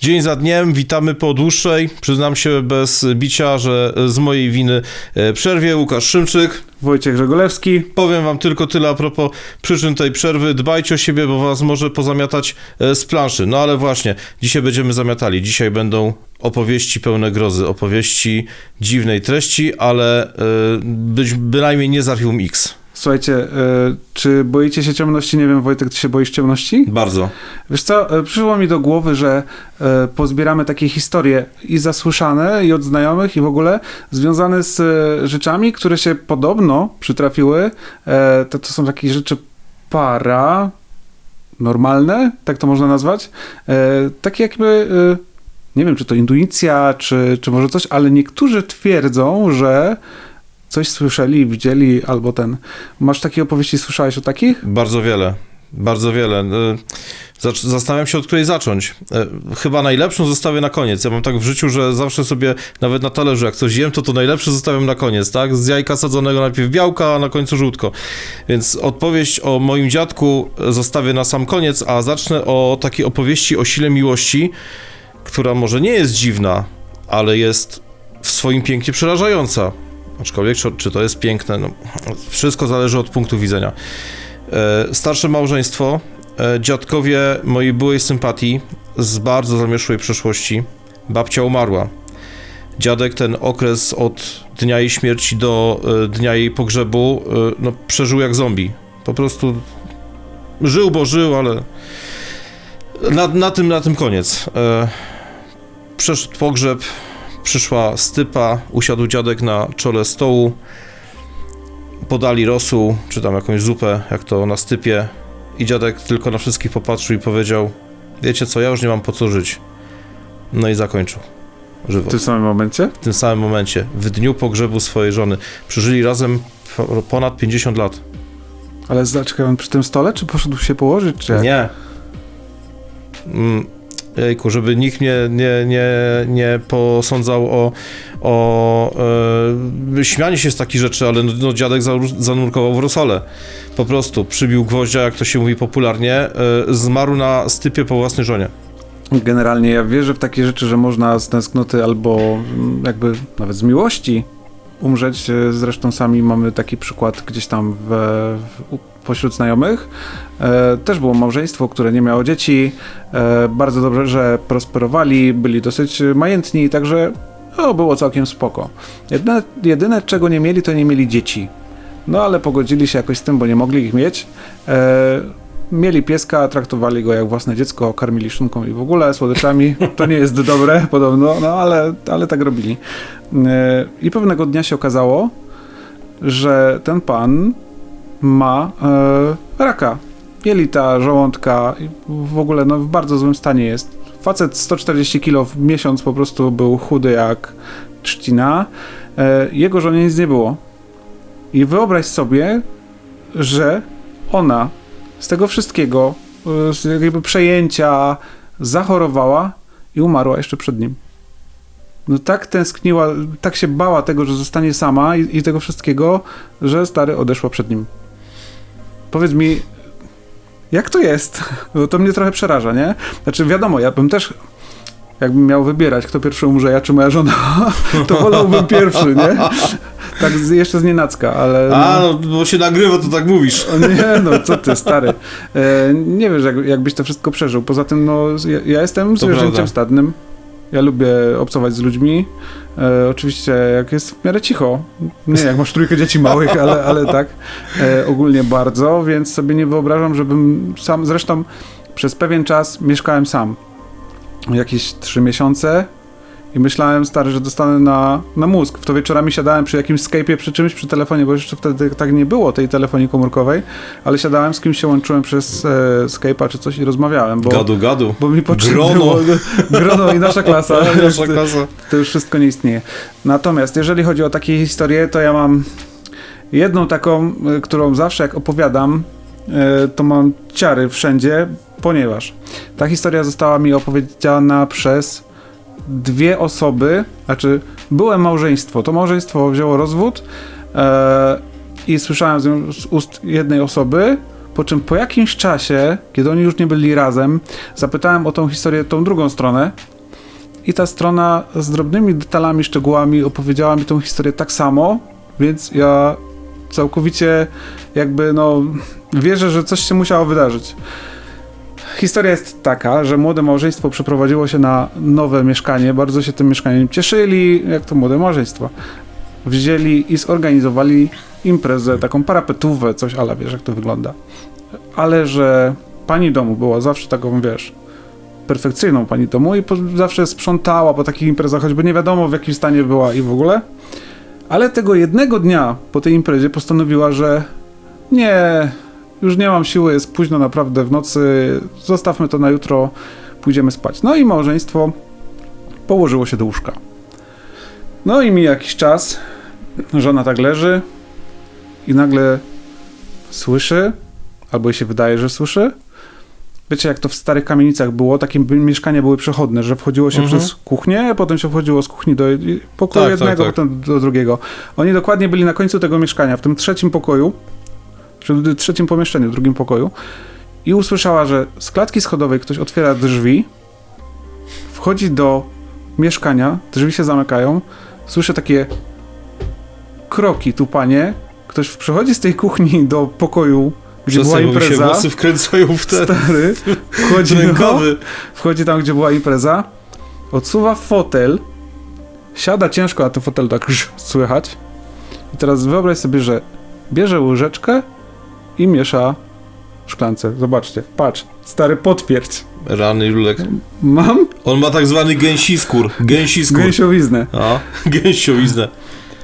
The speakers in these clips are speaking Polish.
Dzień za dniem, witamy po dłuższej, przyznam się bez bicia, że z mojej winy e, przerwie. Łukasz Szymczyk. Wojciech Żegolewski. Powiem wam tylko tyle a propos przyczyn tej przerwy. Dbajcie o siebie, bo was może pozamiatać e, z planszy. No ale właśnie, dzisiaj będziemy zamiatali. Dzisiaj będą opowieści pełne grozy, opowieści dziwnej treści, ale e, być bynajmniej nie z Archiwum X. Słuchajcie, e, czy boicie się ciemności? Nie wiem, Wojtek, ty się boisz ciemności? Bardzo. Wiesz co, e, przyszło mi do głowy, że e, pozbieramy takie historie i zasłyszane, i od znajomych, i w ogóle związane z rzeczami, które się podobno przytrafiły. To, to są takie rzeczy para, normalne, tak to można nazwać. Takie jakby, nie wiem, czy to intuicja, czy, czy może coś, ale niektórzy twierdzą, że coś słyszeli, widzieli, albo ten. Masz takie opowieści, słyszałeś o takich? Bardzo wiele. Bardzo wiele. E, Zastanawiam się, od której zacząć. E, Chyba najlepszą zostawię na koniec. Ja mam tak w życiu, że zawsze sobie, nawet na talerzu, jak coś jem, to to najlepsze zostawiam na koniec, tak? Z jajka sadzonego najpierw białka, a na końcu żółtko. Więc odpowiedź o moim dziadku zostawię na sam koniec, a zacznę o takiej opowieści o sile miłości, która może nie jest dziwna, ale jest w swoim pięknie przerażająca. Aczkolwiek, czy, to jest piękne, no, wszystko zależy od punktu widzenia. E, starsze małżeństwo, e, dziadkowie mojej byłej sympatii z bardzo zamieszłej przeszłości. Babcia umarła. Dziadek ten okres od dnia jej śmierci do e, dnia jej pogrzebu no, przeżył jak zombie. Po prostu żył, bo żył, ale na, na, tym, na tym koniec. Przeszedł pogrzeb, przyszła stypa, usiadł dziadek na czole stołu, podali rosół, czy tam jakąś zupę, jak to na stypie i dziadek tylko na wszystkich popatrzył i powiedział wiecie co, ja już nie mam po co żyć. No i zakończył W żywot. tym samym momencie? W tym samym momencie, w dniu pogrzebu swojej żony. Przeżyli razem po- ponad 50 lat. Ale zaczekaj, on przy tym stole, czy poszedł się położyć, czy jak? Nie. Mm, Jejku, żeby nikt nie, nie, nie, nie posądzał o, o e, śmianie się z takich rzeczy, ale no, no, dziadek za, zanurkował w rosole. Po prostu przybił gwoździa, jak to się mówi popularnie, e, zmarł na stypie po własnej żonie. Generalnie ja wierzę w takie rzeczy, że można z tęsknoty albo mm, jakby nawet z miłości umrzeć. E, Zresztą sami mamy taki przykład gdzieś tam w, w, pośród znajomych. E, też było małżeństwo, które nie miało dzieci. E, bardzo dobrze, że prosperowali, byli dosyć majętni, także no, było całkiem spoko. Jedyne, jedyne, czego nie mieli, to nie mieli dzieci. No ale pogodzili się jakoś z tym, bo nie mogli ich mieć. E, mieli pieska, traktowali go jak własne dziecko, karmili szynką i w ogóle słodyczami. To nie jest dobre podobno, no ale, ale tak robili. E, I pewnego dnia się okazało, że ten pan ma e, raka. Jelita, żołądka w ogóle no, w bardzo złym stanie jest. Facet 140 kg w miesiąc po prostu był chudy jak trzcina. E, jego żonie nic nie było. I wyobraź sobie, że ona z tego wszystkiego, y, z jakby przejęcia, zachorowała i umarła jeszcze przed nim. No tak tęskniła, tak się bała tego, że zostanie sama i, i tego wszystkiego, że stary odeszła przed nim. Powiedz mi, jak to jest? Bo to mnie trochę przeraża, nie? Znaczy, wiadomo, ja bym też, jakbym miał wybierać, kto pierwszy umrze, ja czy moja żona, to wolałbym pierwszy, nie? Tak z, jeszcze z nienacka, ale... A, no, bo się nagrywa, to tak mówisz. Nie, no co ty, stary. E, nie wiesz, jak, jakbyś to wszystko przeżył. Poza tym, no, ja, ja jestem zwierzęciem stadnym. Ja lubię obcować z ludźmi. E, oczywiście, jak jest w miarę cicho. Nie, jak masz trójkę dzieci małych, ale, ale tak. E, ogólnie bardzo, więc sobie nie wyobrażam, żebym sam... Zresztą przez pewien czas mieszkałem sam. Jakieś trzy miesiące. I myślałem, stary, że dostanę na, na mózg. W to wieczorami siadałem przy jakimś Skype'ie, przy czymś, przy telefonie, bo jeszcze wtedy tak nie było tej telefonii komórkowej, ale siadałem, z kimś się łączyłem przez e, Skype'a czy coś i rozmawiałem, bo, Gadu, gadu. bo mi potrzebne Grono. grono i nasza klasa. Nasza klasa. To już wszystko nie istnieje. Natomiast jeżeli chodzi o takie historie, to ja mam jedną taką, y, którą zawsze jak opowiadam, y, to mam ciary wszędzie, ponieważ ta historia została mi opowiedziana przez dwie osoby, znaczy byłem małżeństwo, to małżeństwo wzięło rozwód e, i słyszałem z, ust jednej osoby, Po czym po jakimś czasie, kiedy oni już nie byli razem, zapytałem o tą historię, tą drugą stronę. I ta strona z drobnymi detalami, szczegółami opowiedziała mi tą historię tak samo, więc ja całkowicie jakby no wierzę, że coś się musiało wydarzyć. Historia jest taka, że młode małżeństwo przeprowadziło się na nowe mieszkanie, bardzo się tym mieszkaniem cieszyli, jak to młode małżeństwo. Wzięli i zorganizowali imprezę, taką parapetówę, coś ale wiesz jak to wygląda. Ale że pani domu była zawsze taką, wiesz, perfekcyjną pani domu i po, zawsze sprzątała po takich imprezach, choćby nie wiadomo w jakim stanie była i w ogóle. Ale tego jednego dnia po tej imprezie postanowiła, że nie, już nie mam siły, jest późno naprawdę w nocy, zostawmy to na jutro, pójdziemy spać. No i małżeństwo położyło się do łóżka. No i mi jakiś czas, żona tak leży i nagle słyszy, albo jej się wydaje, że słyszy. Wiecie, jak to w starych kamienicach było, takie mieszkania były przechodne, że wchodziło się Mhm. przez kuchnię, potem się wchodziło z kuchni do pokoju Tak, tak, jednego, tak. potem do drugiego. Oni dokładnie byli na końcu tego mieszkania, w tym trzecim pokoju, w trzecim pomieszczeniu, drugim pokoju i usłyszała, że z klatki schodowej ktoś otwiera drzwi, wchodzi do mieszkania, drzwi się zamykają, słyszę takie kroki, tupanie, ktoś przychodzi z tej kuchni do pokoju, gdzie była Czasem się impreza, włosy wkręcają w ten stary, wchodzi, no, wchodzi tam, gdzie była impreza, odsuwa fotel, siada ciężko na tym fotelu, tak słychać. I teraz wyobraź sobie, że bierze łyżeczkę i miesza w szklance. Zobaczcie, patrz, stary potwierdź. Rany Julek. Mam On ma tak zwany gęsiskór. Gęsiskór. gęsiowiznę. A, gęsiowiznę.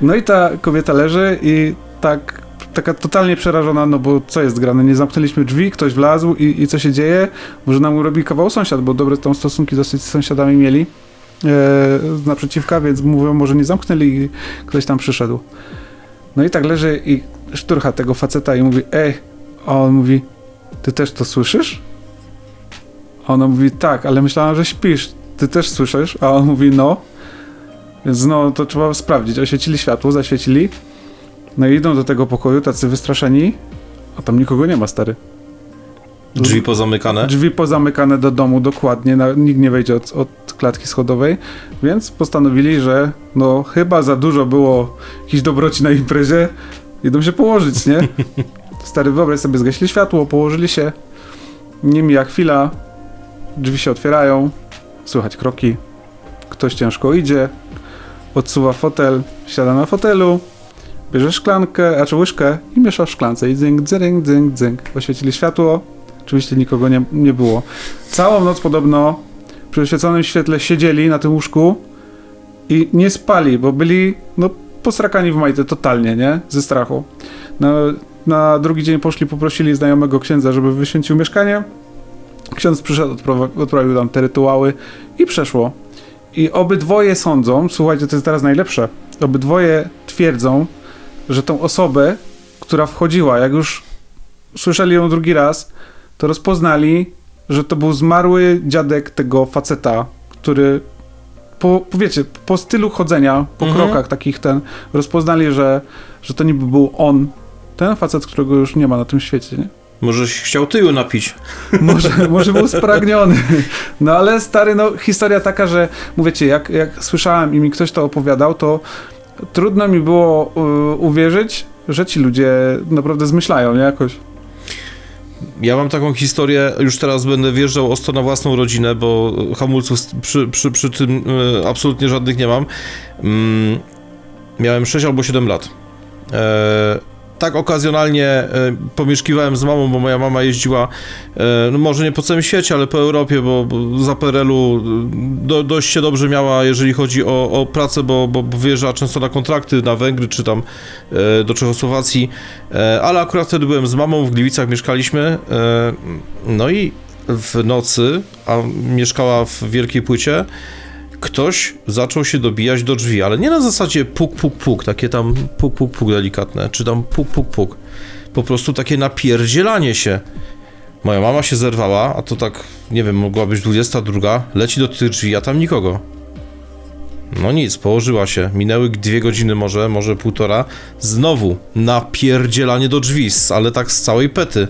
No i ta kobieta leży i tak, taka totalnie przerażona, no bo co jest grane? Nie zamknęliśmy drzwi, ktoś wlazł i, i co się dzieje? Może nam robi kawał sąsiad, bo dobre tam stosunki dosyć z sąsiadami mieli e, naprzeciwka, więc mówią, może nie zamknęli i ktoś tam przyszedł. No i tak leży i szturcha tego faceta i mówi, ej, a on mówi, ty też to słyszysz? A ona mówi, tak, ale myślałam, że śpisz. Ty też słyszysz? A on mówi, no. Więc no, to trzeba sprawdzić. Oświecili światło, zaświecili. No i idą do tego pokoju, tacy wystraszeni. A tam nikogo nie ma, stary. Drzwi pozamykane. Drzwi pozamykane do domu dokładnie, na, nikt nie wejdzie od, od klatki schodowej, więc postanowili, że no chyba za dużo było jakichś dobroci na imprezie, idą się położyć, nie? Stary, wyobraź sobie, zgasili światło, położyli się, nie mija chwila, drzwi się otwierają, słychać kroki, ktoś ciężko idzie, odsuwa fotel, siada na fotelu, bierze szklankę, a czy łyżkę i miesza w szklance i dzynk, dzynk, dzynk, dzynk. Oświecili światło, Oczywiście nikogo nie, nie było. Całą noc podobno przy oświeconym świetle siedzieli na tym łóżku i nie spali, bo byli no, posrakani w majty totalnie, nie? Ze strachu. Na, na drugi dzień poszli, poprosili znajomego księdza, żeby wyświęcił mieszkanie. Ksiądz przyszedł, odprawił tam te rytuały i przeszło. I obydwoje sądzą, słuchajcie, to jest teraz najlepsze, obydwoje twierdzą, że tą osobę, która wchodziła, jak już słyszeli ją drugi raz, to rozpoznali, że to był zmarły dziadek tego faceta, który po, po wiecie, po stylu chodzenia, po Mhm. krokach takich ten, rozpoznali, że, że to niby był on, ten facet, którego już nie ma na tym świecie, nie? Może chciał tyłu napić. Może, może był spragniony. No ale stary, no historia taka, że mówicie, jak, jak słyszałem i mi ktoś to opowiadał, to trudno mi było y, uwierzyć, że ci ludzie naprawdę zmyślają, nie? Jakoś. Ja mam taką historię, już teraz będę wjeżdżał ostro na własną rodzinę, bo hamulców przy, przy, przy tym e, absolutnie żadnych nie mam. Mm, miałem 6 albo 7 lat. E, tak okazjonalnie e, pomieszkiwałem z mamą, bo moja mama jeździła, e, no może nie po całym świecie, ale po Europie, bo, bo za PRL-u do, dość się dobrze miała, jeżeli chodzi o, o pracę, bo, bo bo wyjeżdżała często na kontrakty na Węgry, czy tam e, do Czechosłowacji, e, ale akurat wtedy byłem z mamą, w Gliwicach mieszkaliśmy, e, no i w nocy, a mieszkała w Wielkiej Płycie, ktoś zaczął się dobijać do drzwi, ale nie na zasadzie puk, puk, puk, takie tam puk, puk, puk delikatne, czy tam puk, puk, puk. Po prostu takie napierdzielanie się. Moja mama się zerwała, a to tak, nie wiem, mogła być 22, leci do tych drzwi, a tam nikogo. No nic, położyła się. Minęły dwie godziny może, może półtora. Znowu napierdzielanie do drzwi, ale tak z całej pety.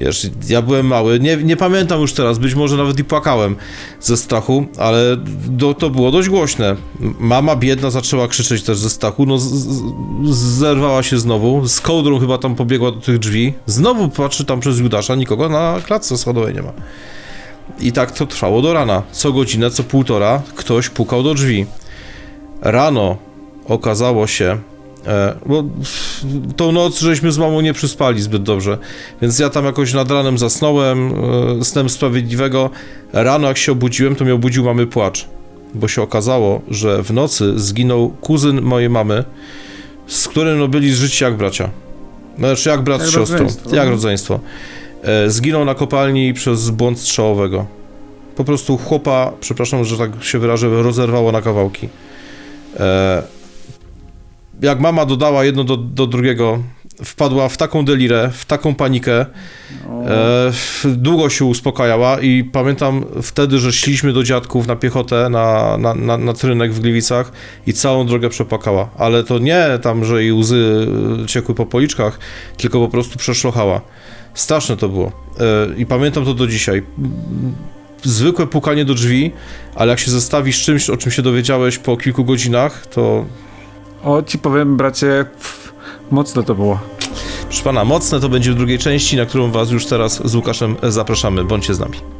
Wiesz, ja byłem mały, nie, nie pamiętam już teraz, być może nawet i płakałem ze strachu, ale do, to było dość głośne. Mama biedna zaczęła krzyczeć też ze strachu, no z, z, zerwała się znowu, z kołdrą chyba tam pobiegła do tych drzwi, znowu patrzy tam przez Judasza, nikogo na klatce schodowej nie ma. I tak to trwało do rana. Co godzinę, co półtora ktoś pukał do drzwi. Rano okazało się, bo pff, tą noc żeśmy z mamą nie przyspali zbyt dobrze, więc ja tam jakoś nad ranem zasnąłem, e, snem sprawiedliwego. Rano jak się obudziłem, to mnie obudził mamy płacz, bo się okazało, że w nocy zginął kuzyn mojej mamy, z którym no byli życi jak bracia. Znaczy jak brat Jak z siostrą, rodzeństwo, jak rodzeństwo. E, Zginął na kopalni przez błąd strzałowego. Po prostu chłopa, przepraszam, że tak się wyrażę, rozerwało na kawałki. E, jak mama dodała jedno do, do drugiego, wpadła w taką delirę, w taką panikę, O, e, długo się uspokajała i pamiętam wtedy, że szliśmy do dziadków na piechotę, na, na, na, na trynek w Gliwicach i całą drogę przepłakała. Ale to nie tam, że jej łzy e, ciekły po policzkach, tylko po prostu przeszlochała. Straszne to było. E, I pamiętam to do dzisiaj. Zwykłe pukanie do drzwi, ale jak się zestawi z czymś, o czym się dowiedziałeś po kilku godzinach, to o, ci powiem, bracie, pff, mocno to było. proszę pana, mocne to będzie w drugiej części, na którą was już teraz z Łukaszem zapraszamy. Bądźcie z nami.